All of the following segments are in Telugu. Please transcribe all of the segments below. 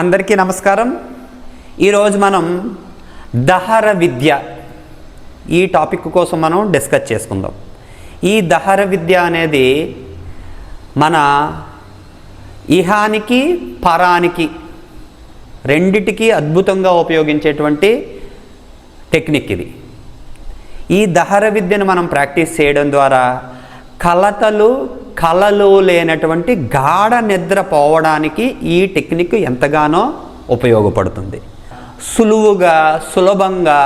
అందరికీ నమస్కారం. ఈరోజు మనం దహర విద్య ఈ టాపిక్ కోసం మనం డిస్కస్ చేసుకుందాం. ఈ దహర విద్య అనేది మన ఇహానికి పరానికి రెండిటికి అద్భుతంగా ఉపయోగించేటువంటి టెక్నిక్ ఇది. ఈ దహర విద్యను మనం ప్రాక్టీస్ చేయడం ద్వారా కలతలు కలలు లేనటువంటి గాఢ నిద్ర పోవడానికి ఈ టెక్నిక్ ఎంతగానో ఉపయోగపడుతుంది. సులువుగా సులభంగా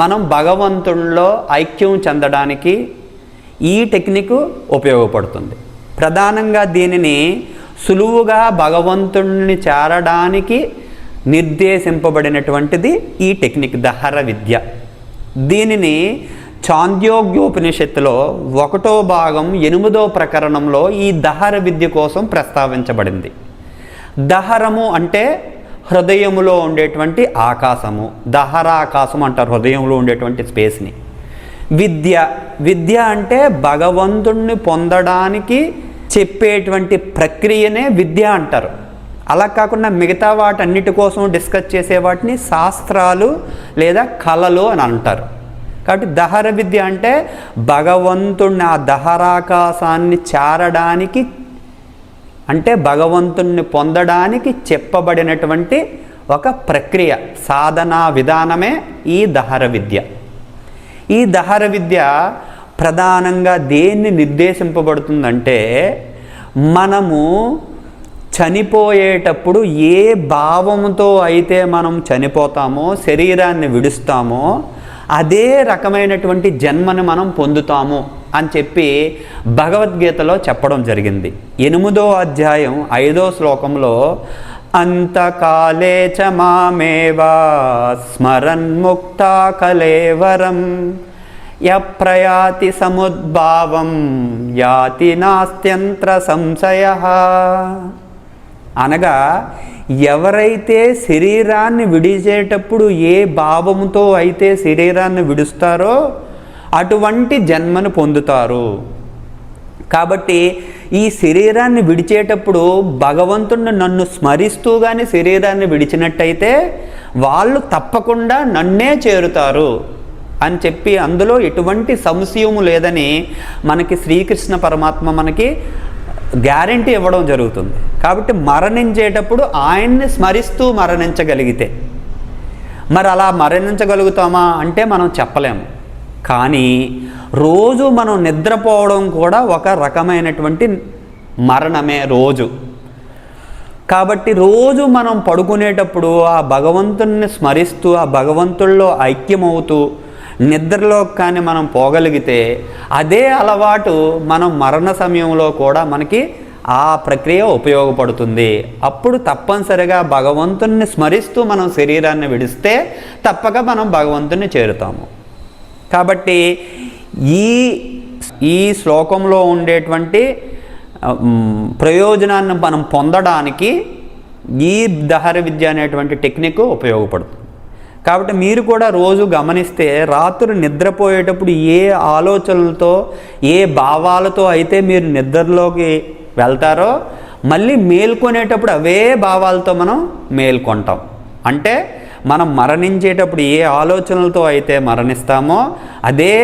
మనం భగవంతుల్లో ఐక్యం చెందడానికి ఈ టెక్నిక్ ఉపయోగపడుతుంది. ప్రధానంగా దీనిని సులువుగా భగవంతుణ్ణి చేరడానికి నిర్దేశింపబడినటువంటిది ఈ టెక్నిక్ దహర విద్య. దీనిని చాంద్యోగ్యోపనిషత్తులో ఒకటో భాగం ఎనిమిదో ప్రకరణంలో ఈ దహర విద్య కోసం ప్రస్తావించబడింది. దహరము అంటే హృదయములో ఉండేటువంటి ఆకాశము. దహరాకాశం అంటారు హృదయంలో ఉండేటువంటి స్పేస్ని. విద్య. విద్య అంటే భగవంతుణ్ణి పొందడానికి చెప్పేటువంటి ప్రక్రియనే విద్య అంటారు. అలా కాకుండా మిగతా వాటన్నిటి కోసం డిస్కస్ చేసే వాటిని శాస్త్రాలు లేదా కళలు అని అంటారు. కాబట్టి దహర విద్య అంటే భగవంతుణ్ణి ఆ దహరాకాశాన్ని చేరడానికి అంటే భగవంతుణ్ణి పొందడానికి చెప్పబడినటువంటి ఒక ప్రక్రియ సాధనా విధానమే ఈ దహర విద్య. ఈ దహర విద్య ప్రధానంగా దేన్ని నిర్దేశింపబడుతుందంటే మనము చనిపోయేటప్పుడు ఏ భావంతో అయితే మనం చనిపోతామో శరీరాన్ని విడుస్తామో అదే రకమైనటువంటి జన్మని మనం పొందుతాము అని చెప్పి భగవద్గీతలో చెప్పడం జరిగింది. ఎనిమిదో అధ్యాయం ఐదో శ్లోకంలో అంతకాలే చ మామేవా స్మరన్ముక్త కలేవరం యప్రయాతి సముద్భావం యాతి నాస్త్యంత్ర సంశయ. అనగా ఎవరైతే శరీరాన్ని విడిచేటప్పుడు ఏ భావముతో అయితే శరీరాన్ని విడుస్తారో అటువంటి జన్మను పొందుతారు. కాబట్టి ఈ శరీరాన్ని విడిచేటప్పుడు భగవంతుడిని నన్ను స్మరిస్తూ కానీ శరీరాన్ని విడిచినట్టయితే వాళ్ళు తప్పకుండా నన్నే చేరుతారు అని చెప్పి అందులో ఎటువంటి సంశయము లేదని మనకి శ్రీకృష్ణ పరమాత్మ మనకి గ్యారంటీ ఇవ్వడం జరుగుతుంది. కాబట్టి మరణించేటప్పుడు ఆయన్ని స్మరిస్తూ మరణించగలిగితే. మరి అలా మరణించగలుగుతామా అంటే మనం చెప్పలేము. కానీ రోజు మనం నిద్రపోవడం కూడా ఒక రకమైనటువంటి మరణమే రోజు. కాబట్టి రోజు మనం పడుకునేటప్పుడు ఆ భగవంతుణ్ణి స్మరిస్తూ ఆ భగవంతుల్లో ఐక్యమవుతూ నిద్రలో కానీ మనం పోగలిగితే అదే అలవాటు మనం మరణ సమయంలో కూడా మనకి ఆ ప్రక్రియ ఉపయోగపడుతుంది. అప్పుడు తప్పనిసరిగా భగవంతుణ్ణి స్మరిస్తూ మనం శరీరాన్ని విడిస్తే తప్పక మనం భగవంతుణ్ణి చేరుతాము. కాబట్టి ఈ ఈ శ్లోకంలో ఉండేటువంటి ప్రయోజనాన్ని మనం పొందడానికి ఈ దహర విద్య అనేటువంటి టెక్నిక్ ఉపయోగపడుతుంది. కాబట్టి మీరు కూడా రోజు గమనిస్తే రాత్రి నిద్రపోయేటప్పుడు ఏ ఆలోచనలతో ఏ భావాలతో అయితే మీరు నిద్రలోకి వెళ్తారో మళ్ళీ మేల్కొనేటప్పుడు అవే భావాలతో మనం మేల్కొంటాం. అంటే మనం మరణించేటప్పుడు ఏ ఆలోచనలతో అయితే మరణిస్తామో అదే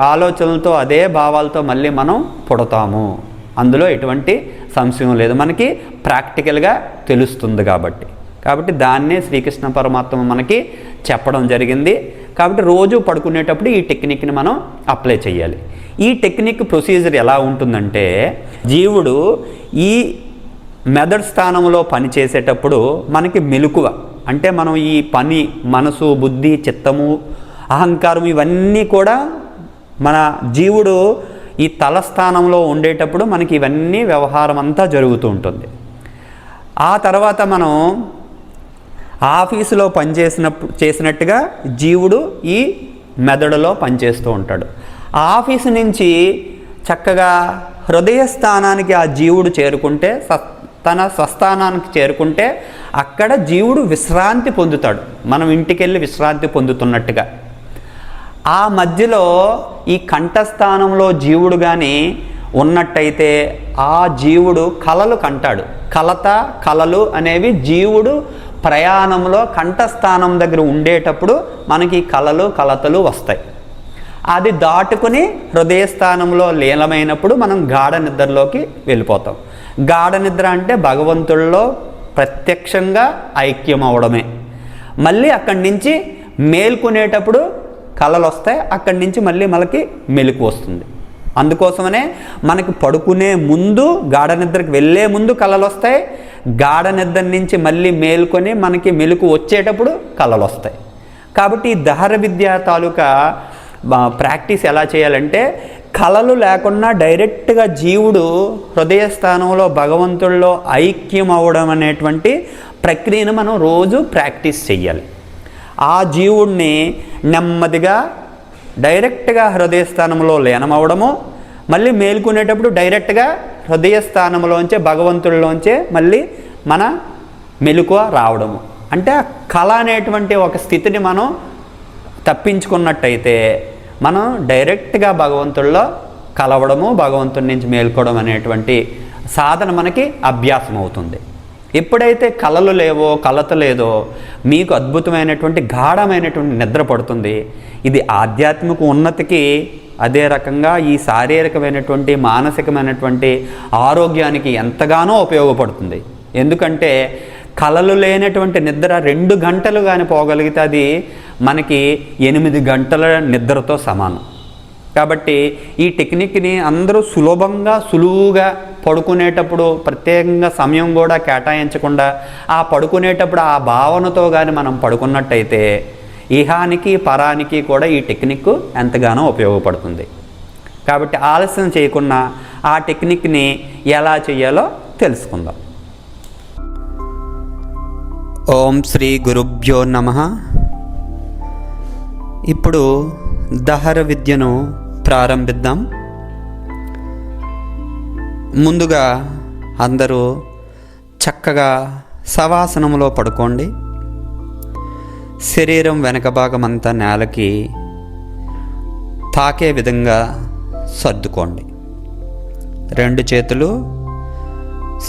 ఆలోచనలతో అదే భావాలతో మళ్ళీ మనం పుడతాము. అందులో ఎటువంటి సంశయం లేదు. మనకి ప్రాక్టికల్గా తెలుస్తుంది కాబట్టి. కాబట్టి దాన్నే శ్రీకృష్ణ పరమాత్మ మనకి చెప్పడం జరిగింది. కాబట్టి రోజు పడుకునేటప్పుడు ఈ టెక్నిక్ని మనం అప్లై చేయాలి. ఈ టెక్నిక్ ప్రొసీజర్ ఎలా ఉంటుందంటే జీవుడు ఈ మెదడు స్థానంలో పని చేసేటప్పుడు మనకి మెలుకువ అంటే మనం ఈ పని మనసు బుద్ధి చిత్తము అహంకారం ఇవన్నీ కూడా మన జీవుడు ఈ తలస్థానంలో ఉండేటప్పుడు మనకి ఇవన్నీ వ్యవహారం అంతా జరుగుతూ ఉంటుంది. ఆ తర్వాత మనం ఆఫీసులో పనిచేసినప్పుడు చేసినట్టుగా జీవుడు ఈ మెదడులో పనిచేస్తూ ఉంటాడు. ఆఫీసు నుంచి చక్కగా హృదయ స్థానానికి ఆ జీవుడు చేరుకుంటే తన స్వస్థానానికి చేరుకుంటే అక్కడ జీవుడు విశ్రాంతి పొందుతాడు. మనం ఇంటికెళ్ళి విశ్రాంతి పొందుతున్నట్టుగా. ఆ మధ్యలో ఈ కంఠస్థానంలో జీవుడు కానీ ఉన్నట్టయితే ఆ జీవుడు కలలు కంటాడు. కలత కలలు అనేవి జీవుడు ప్రయాణంలో కంఠస్థానం దగ్గర ఉండేటప్పుడు మనకి కలలు కలతలు వస్తాయి. అది దాటుకుని హృదయస్థానంలో లీలమైనప్పుడు మనం గాఢ నిద్రలోకి వెళ్ళిపోతాం. గాఢ నిద్ర అంటే భగవంతుల్లో ప్రత్యక్షంగా ఐక్యం అవడమే మళ్ళీ అక్కడి నుంచి మేల్కొనేటప్పుడు కళలు వస్తాయి అక్కడి నుంచి మళ్ళీ మనకి మెలకు వస్తుంది. అందుకోసమనే మనకి పడుకునే ముందు గాఢ నిద్రకు వెళ్ళే ముందు కళలు వస్తాయి గాఢ నిద్ర నుంచి మళ్ళీ మేల్కొని మనకి మెలకు వచ్చేటప్పుడు కళలు వస్తాయి కాబట్టి ఈ దహర విద్య తాలూకా ప్రాక్టీస్ ఎలా చేయాలంటే కళలు లేకుండా డైరెక్ట్గా జీవుడు హృదయస్థానంలో భగవంతుల్లో ఐక్యం అవ్వడం అనేటువంటి ప్రక్రియను మనం రోజు ప్రాక్టీస్ చెయ్యాలి. ఆ జీవుణ్ణి నెమ్మదిగా డైరెక్ట్గా హృదయస్థానంలో లీనమవడము మళ్ళీ మేల్కొనేటప్పుడు డైరెక్ట్గా హృదయస్థానంలోంచే భగవంతుడిలోంచే మళ్ళీ మన మెలకువ రావడము. అంటే ఆ కళ అనేటువంటి ఒక స్థితిని మనం తప్పించుకున్నట్టయితే మనం డైరెక్ట్గా భగవంతుల్లో కలవడము భగవంతుడి నుంచి మేల్కోవడం అనేటువంటి సాధన మనకి అభ్యాసం అవుతుంది ఎప్పుడైతే కళలు లేవో కలత లేదో మీకు అద్భుతమైనటువంటి గాఢమైనటువంటి నిద్ర పడుతుంది ఇది ఆధ్యాత్మిక ఉన్నతికి అదే రకంగా ఈ శారీరకమైనటువంటి మానసికమైనటువంటి ఆరోగ్యానికి ఎంతగానో ఉపయోగపడుతుంది. ఎందుకంటే కళలు లేనటువంటి నిద్ర రెండు గంటలు కానీ పోగలిగితే అది మనకి ఎనిమిది గంటల నిద్రతో సమానం. కాబట్టి ఈ టెక్నిక్ని అందరూ సులభంగా సులువుగా పడుకునేటప్పుడు ప్రత్యేకంగా సమయం కూడా కేటాయించకుండా ఆ పడుకునేటప్పుడు ఆ భావనతో కానీ మనం పడుకున్నట్టయితే ఇహానికి పరానికి కూడా ఈ టెక్నిక్ ఎంతగానో ఉపయోగపడుతుంది. కాబట్టి ఆలస్యం చేయకుండా ఆ టెక్నిక్ని ఎలా చేయాలో తెలుసుకుందాం. ఓం శ్రీ గురుభ్యో నమ. ఇప్పుడు దహర విద్యను ప్రారంభిద్దాం. ముందుగా అందరూ చక్కగా సవాసనంలో పడుకోండి. శరీరం వెనక భాగం అంతా నేలకి తాకే విధంగా సర్దుకోండి. రెండు చేతులు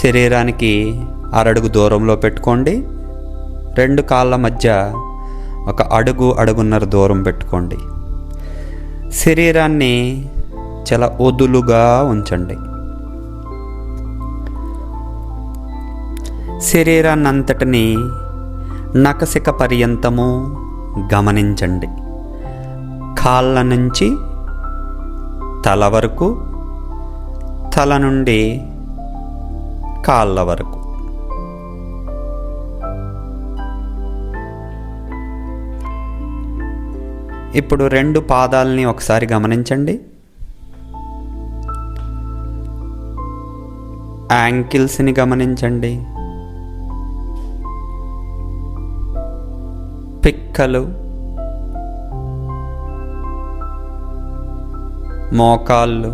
శరీరానికి అరడుగు దూరంలో పెట్టుకోండి. రెండు కాళ్ళ మధ్య ఒక అడుగు అడుగున్నర దూరం పెట్టుకోండి. శరీరాన్ని చాలా వదులుగా ఉంచండి. శరీరాన్ని అంతటిని నకసిక పర్యంతము గమనించండి. కాళ్ళ నుంచి తల వరకు తల నుండి కాళ్ళ వరకు. ఇప్పుడు రెండు పాదాలని ఒకసారి గమనించండి. యాంకిల్స్ని గమనించండి. పిక్కలు మోకాళ్ళు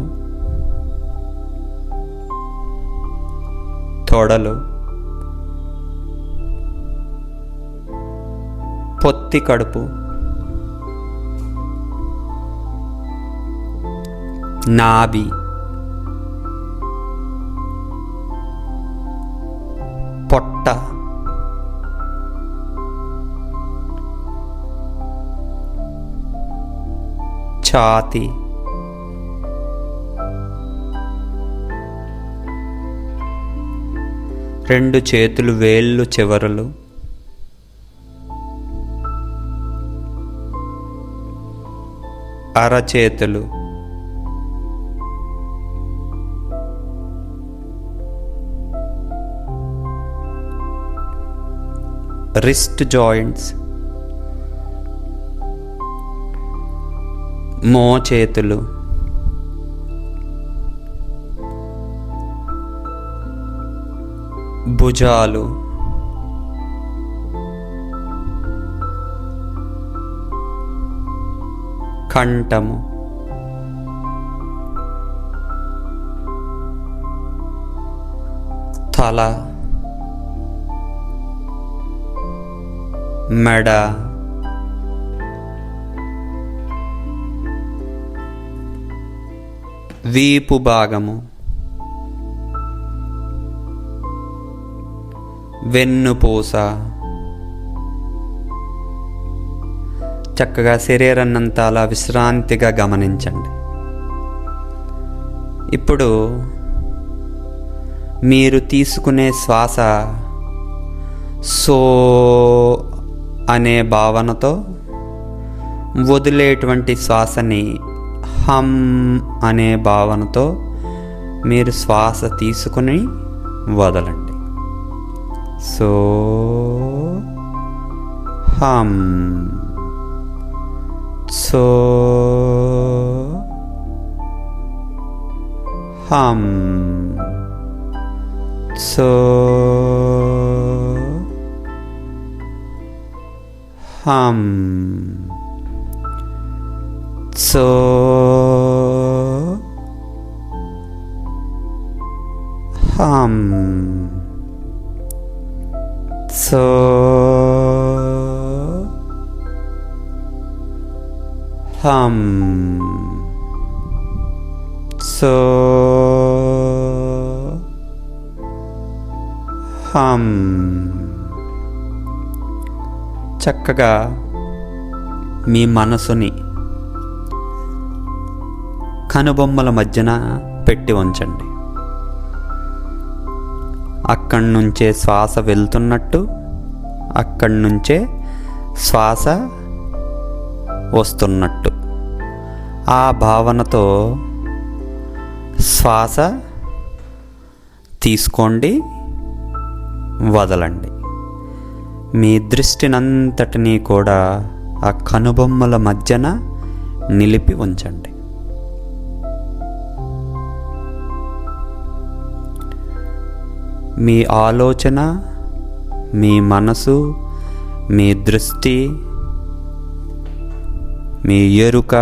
తొడలు పొత్తి కడుపు నాభి. ఛాతి రెండు చేతులు వేళ్ళు చివరలు. అరచేతులు రిస్ట్ జాయింట్స్. మోచేతులు. భుజాలు. కంఠము. తల. మెడ. వీపు భాగము. వెన్నుపూస చక్కగా శరీరాన్నంతా అలా విశ్రాంతిగా గమనించండి. ఇప్పుడు మీరు తీసుకునే శ్వాస సో అనే భావనతో వదిలేటువంటి శ్వాసని హమ్ అనే భావనతో మీరు శ్వాస తీసుకుని వదలండి. సో హమ్ సో హమ్ సో హమ్ సో హమ్. సో హమ్. సో హమ్. చక్కగా మీ మనసుని కనుబొమ్మల మధ్యన పెట్టి ఉంచండి. అక్కడి నుంచే శ్వాస వెళ్తున్నట్టు అక్కడి నుంచే శ్వాస వస్తున్నట్టు. ఆ భావనతో శ్వాస తీసుకోండి వదలండి. మీ దృష్టినంతటినీ కూడా ఆ కనుబొమ్మల మధ్యన నిలిపి ఉంచండి. మీ ఆలోచన మీ మనసు మీ దృష్టి మీ ఎరుక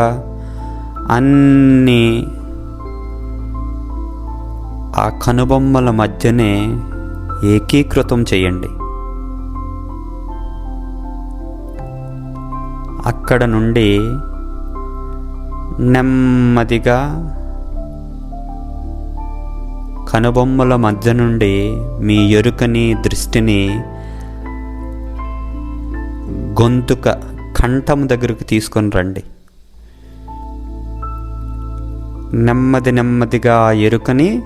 అన్నీ ఆ కనుబొమ్మల మధ్యనే ఏకీకృతం చేయండి. అక్కడ నుండి నెమ్మదిగా కనుబొమ్మల మధ్య నుండి మీ ఎరుకని దృష్టిని గొంతుక కంఠం దగ్గరకు తీసుకొని రండి. నెమ్మది నెమ్మదిగా ఆ ఎరుకని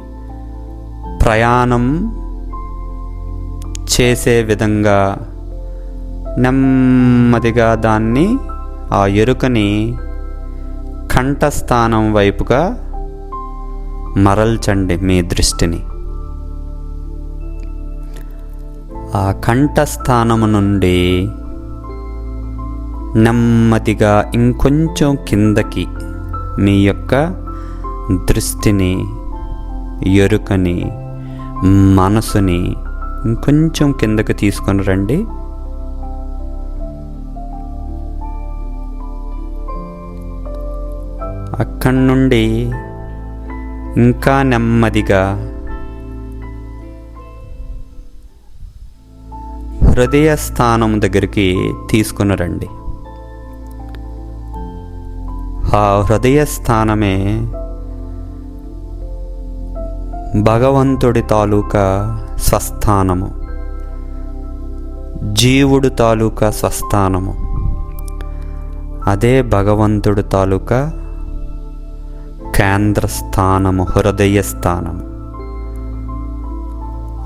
ప్రయాణం చేసే విధంగా నెమ్మదిగా దాన్ని ఆ ఎరుకని కంఠస్థానం వైపుగా మరల్చండి మీ దృష్టిని. ఆ కంఠస్థానము నుండి నెమ్మదిగా ఇంకొంచెం కిందకి మీ యొక్క దృష్టిని ఎరుకని మనసుని ఇంకొంచెం కిందకి తీసుకొని రండి. అక్కడి నుండి ఇంకా నెమ్మదిగా. హృదయ స్థానం దగ్గరికి తీసుకుని రండి. ఆ హృదయ స్థానమే భగవంతుడి తాలూకా స్వస్థానము. జీవుడు తాలూకా స్వస్థానము. అదే భగవంతుడు తాలూకా కేంద్ర స్థానము హృదయ స్థానము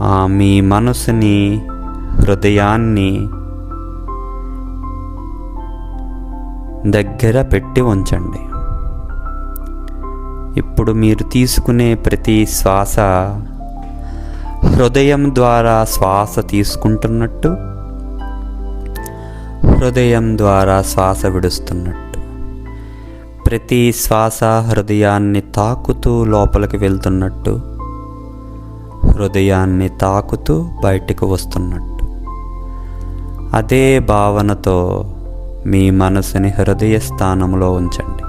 ఆ మీ మనసుని హృదయాన్ని దగ్గర పెట్టి ఉంచండి. ఇప్పుడు మీరు తీసుకునే ప్రతి శ్వాస హృదయం ద్వారా శ్వాస తీసుకుంటున్నట్టు హృదయం ద్వారా శ్వాస విడుస్తున్నట్టు. ప్రతి శ్వాస హృదయాన్ని తాకుతూ లోపలికి వెళ్తున్నట్టు హృదయాన్ని తాకుతూ బయటికి వస్తున్నట్టు. అదే భావనతో మీ మనసుని హృదయ స్థానంలో ఉంచండి.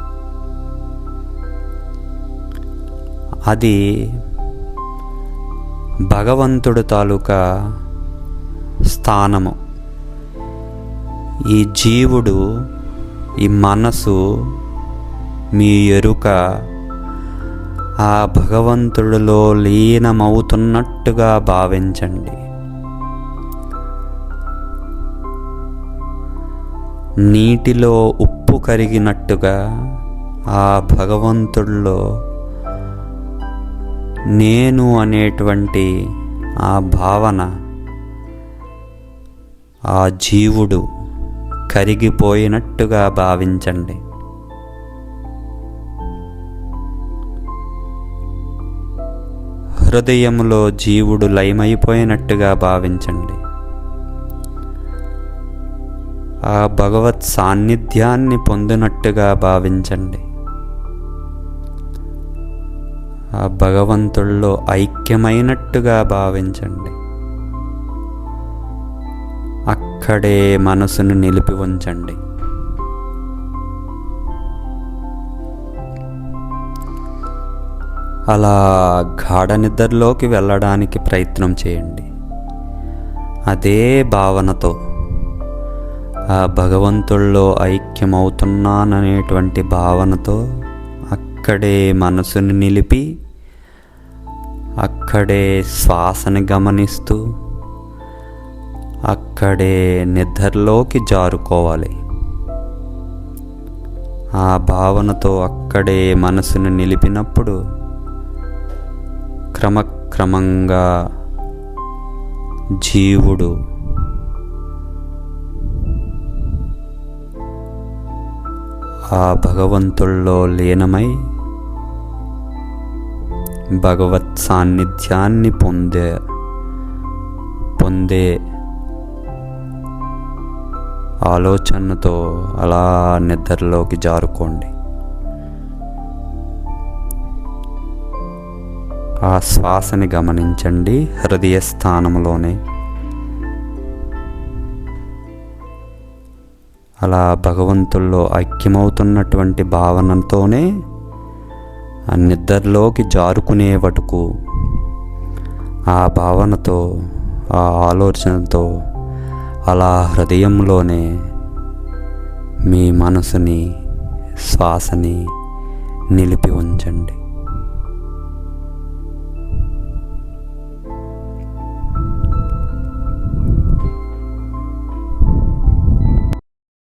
అది భగవంతుడు తాలూకా స్థానము. ఈ జీవుడు ఈ మనసు మీ ఎరుక ఆ భగవంతుడిలో లీనమవుతున్నట్టుగా భావించండి. నీటిలో ఉప్పు కరిగినట్టుగా ఆ భగవంతుడిలో నేను అనేటువంటి ఆ భావన ఆ జీవుడు కరిగిపోయినట్టుగా భావించండి. హృదయంలో జీవుడు లయమైపోయినట్టుగా భావించండి. ఆ భగవత్ సాన్నిధ్యాన్ని పొందినట్టుగా భావించండి. ఆ భగవంతుల్లో ఐక్యమైనట్టుగా భావించండి. అక్కడే మనసును నిలిపి ఉంచండి. అలా గాఢ నిద్రలోకి వెళ్ళడానికి ప్రయత్నం చేయండి. అదే భావనతో ఆ భగవంతుల్లో ఐక్యమవుతున్నాననేటువంటి భావనతో అక్కడే మనసుని నిలిపి అక్కడే శ్వాసని గమనిస్తూ అక్కడే నిద్రలోకి జారుకోవాలి. ఆ భావనతో అక్కడే మనసును నిలిపినప్పుడు క్రమక్రమంగా జీవుడు ఆ భగవంతుల్లో లీనమై భగవత్ సాన్నిధ్యాన్ని పొందే పొందే ఆలోచనతో అలా నిద్రలోకి జారుకోండి. ఆ శ్వాసని గమనించండి హృదయ స్థానంలోనే అలా భగవంతుల్లో ఐక్యమవుతున్నటువంటి భావనతోనే ఆ నిద్రలోకి జారుకునే వటుకు ఆ భావనతో ఆ ఆలోచనతో అలా హృదయంలోనే మీ మనసుని శ్వాసని నిలిపి ఉంచండి.